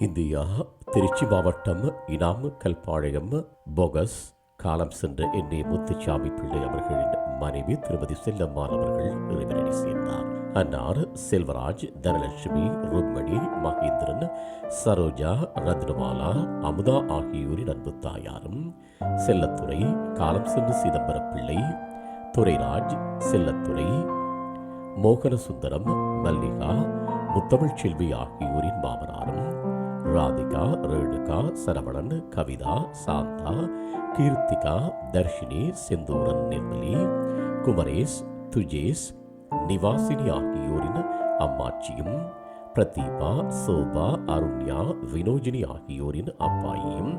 India Trichy மாவட்டம் இனாம் Kalpalayam focus காலம் சென்ற என் முத்துச்சாமி பிள்ளை அவர்களின் மனைவி திருமதி செல்லம்மாள் அவர்கள் இறைவனடி சேர்ந்தார். அன்னார் செல்வராஜ் தனலட்சுமி ருக்மணி மகேந்திரன் சரோஜா ரத்னமாலா அமுதா ஆகியோரின் அன்பு தாயாரும் செல்லத்துறை காலம் சென்று சிதம்பர பிள்ளை துரைராஜ் செல்லத்துறை மோகனசுந்தரம் மல்லிகா முத்தமிழ் செல்வி ஆகியோரின் மாமனாரும் ராதிகா ரேணுகா சரவணன் கவிதா சாந்தா கீர்த்திகா தர்ஷினி செந்தூரன் நிர்மலி குமரேஷ் துஜேஷ் நிவாசினி ஆகியோரின் அம்மாச்சியும் பிரதீபா சோபா அருண்யா வினோஜினி ஆகியோரின் அப்பாயியும்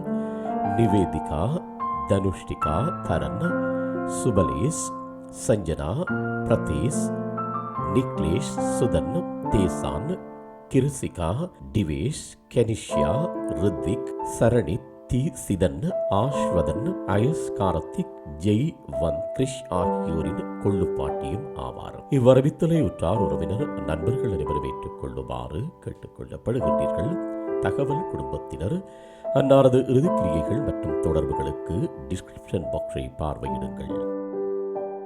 நிவேதிகா தனுஷ்டிகா தரன் சுபலேஷ் சஞ்சனா பிரதேஷ் நிக்லேஷ் சுதன் தேசான் கிருசிகா டிவேஷ் கெனிஷ்யா ரித்விக் சரணித் தி சிதன் ஆஷ்வதன் அயஸ் கார்த்திக் ஜெய் வன் கிரிஷ் ஆகியோரின் கொள்ளுப்பாட்டியும் ஆவார். இவ்வரவித்தலை உற்றார் உறவினர் நண்பர்கள் அனைவரும் ஏற்றுக்கொள்ளுமாறு கேட்டுக்கொள்ளப்படுகின்றீர்கள். தகவல் குடும்பத்தினர் அன்னாரது இறுதிக்கிரியைகள் மற்றும் தொடர்புகளுக்கு டிஸ்கிரிப்ஷன் பாக்ஸை பார்வையிடுங்கள்.